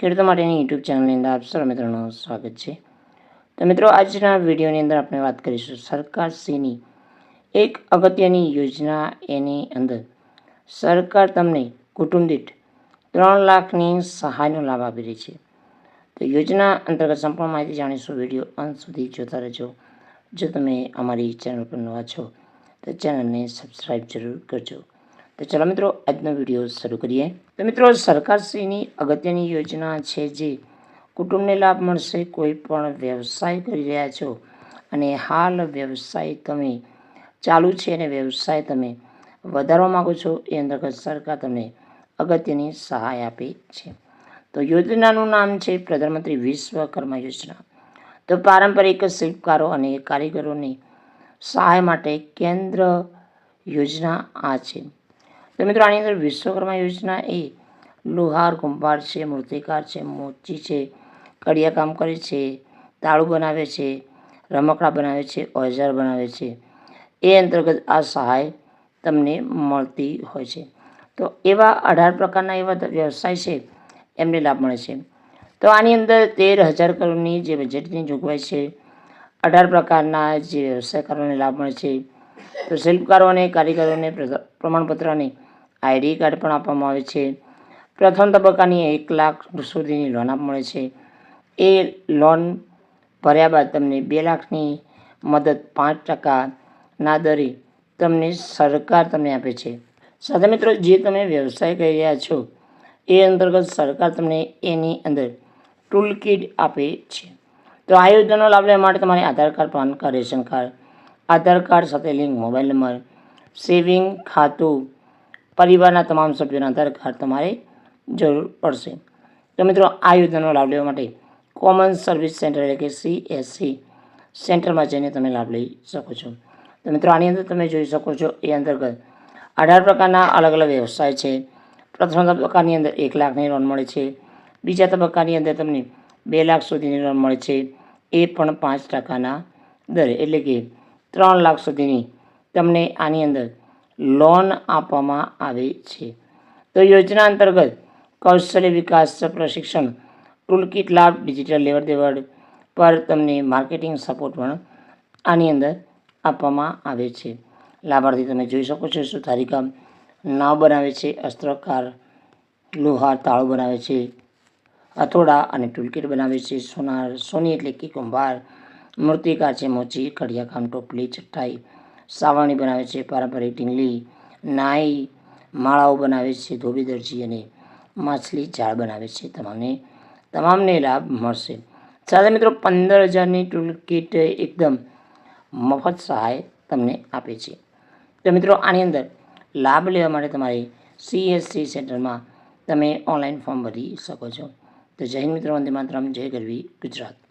ખેડૂતો માટેની યુટ્યુબ ચેનલની અંદર આપ સર્વ મિત્રોનું સ્વાગત છે. તો મિત્રો, આજના વિડીયોની અંદર આપણે વાત કરીશું સરકારશ્રીની એક અગત્યની યોજના એની અંદર સરકાર તમને કુટુંબ દીઠ ત્રણ લાખની સહાયનો લાભ આપી રહી છે. તો યોજના અંતર્ગત સંપૂર્ણ માહિતી જાણીશું વીડિયો અંત સુધી જોતા રહેજો. જો તમે અમારી ચેનલ પર નવા છો, તો ચેનલને સબસ્ક્રાઈબ જરૂર કરજો. તો ચાલો મિત્રો, આજનો વીડિયો શરૂ કરીએ. તો મિત્રો, સરકારશ્રીની અગત્યની યોજના છે જે કુટુંબને લાભ મળશે, કોઈ પણ વ્યવસાય કરી રહ્યા છો અને હાલ વ્યવસાય તમે ચાલુ છે અને વ્યવસાય તમે વધારવા માગો છો, એ અંતર્ગત સરકાર તમને અગત્યની સહાય આપે છે. તો યોજનાનું નામ છે પ્રધાનમંત્રી વિશ્વકર્મા યોજના. તો પારંપરિક શિલ્પકારો અને કારીગરોની સહાય માટે કેન્દ્ર યોજના આ છે. તો મિત્રો, આની અંદર વિશ્વકર્મા યોજના એ લુહાર, કુંભાર છે, મૂર્તિકાર છે મોચી છે, કડિયા કામ કરે છે તાળું બનાવે છે, રમકડા બનાવે છે, ઓજાર બનાવે છે. એ અંતર્ગત આ સહાય તમને મળતી હોય છે. તો એવા અઢાર પ્રકારના એવા વ્યવસાય છે, એમને લાભ મળે છે. તો આની અંદર તેર હજાર કરોડની જે બજેટની જોગવાઈ છે, અઢાર પ્રકારના જે વ્યવસાયકારોને લાભ મળે છે. તો શિલ્પકારો અને કારીગરોને પ્રમાણપત્રની આઈડી કાર્ડ પણ આપવામાં આવે છે. પ્રથમ તબક્કાની એક લાખ સુધીની લોન આપ મળે છે. એ લોન ભર્યા બાદ તમને બે લાખની મદદ પાંચ ટકાના દરે તમને સરકાર તમને આપે છે. સાથે મિત્રો, જે તમે વ્યવસાય કરી રહ્યા છો, એ અંતર્ગત સરકાર તમને એની અંદર ટૂલ કિટ આપે છે. તો આ યોજનાનો લાભ લેવા માટે તમારે Aadhaar card, PAN card, ration card, Aadhaar card સાથે લિંક મોબાઈલ નંબર સેવિંગ ખાતું પરિવારના તમામ સભ્યોના આધાર કાર્ડ તમારે જરૂર પડશે. તો મિત્રો, આ યોજનાનો લાભ લેવા માટે કોમન સર્વિસ સેન્ટર એટલે કે સીએસસી સેન્ટરમાં જઈને તમે લાભ લઈ શકો છો. તો મિત્રો, આની અંદર તમે જોઈ શકો છો, એ અંતર્ગત અઢાર પ્રકારના અલગ અલગ વ્યવસાય છે. પ્રથમ તબક્કાની અંદર એક લાખની લોન મળે છે. બીજા તબક્કાની અંદર તમને બે લાખ સુધીની લોન મળે છે. એ પણ પાંચ ટકાના દરે. એટલે કે ત્રણ લાખ સુધીની તમને આની અંદર લોન આપવામાં આવે છે. તો યોજના અંતર્ગત કૌશલ્ય વિકાસ પ્રશિક્ષણ ટૂલકીટ લાભ ડિજિટલ લેવડ દેવડ પર તમને માર્કેટિંગ સપોર્ટ પણ આની અંદર આપવામાં આવે છે. લાભાર્થી તમે જોઈ શકો છો સુથારીકામ નાવ બનાવે છે, અસ્ત્રકાર, લોહાર, તાળો બનાવે છે, હથોડા અને ટૂલકીટ બનાવે છે, સોનાર, સોની એટલે કે કુંભાર, મૂર્તિકાર છે, મોચી કડિયાકામ ટોપલી, ચટાઈ સાવરણી બનાવે છે, પારંપરિક ટીંગલી નાઈ, માળાઓ બનાવે છે, ધોબી દરજી અને માછલી જાળ બનાવે છે. તમને તમામને લાભ મળશે. સાથે મિત્રો, પંદર હજારની ટૂલ કિટ એકદમ મફત સહાય તમને આપે છે. તો મિત્રો, આની અંદર લાભ લેવા માટે તમારે સીએસસી સેન્ટરમાં તમે ઓનલાઈન ફોર્મ ભરી શકો છો. તો જય હિન્દ મિત્રો, વંદે માતરમ, જય ગરવી ગુજરાત.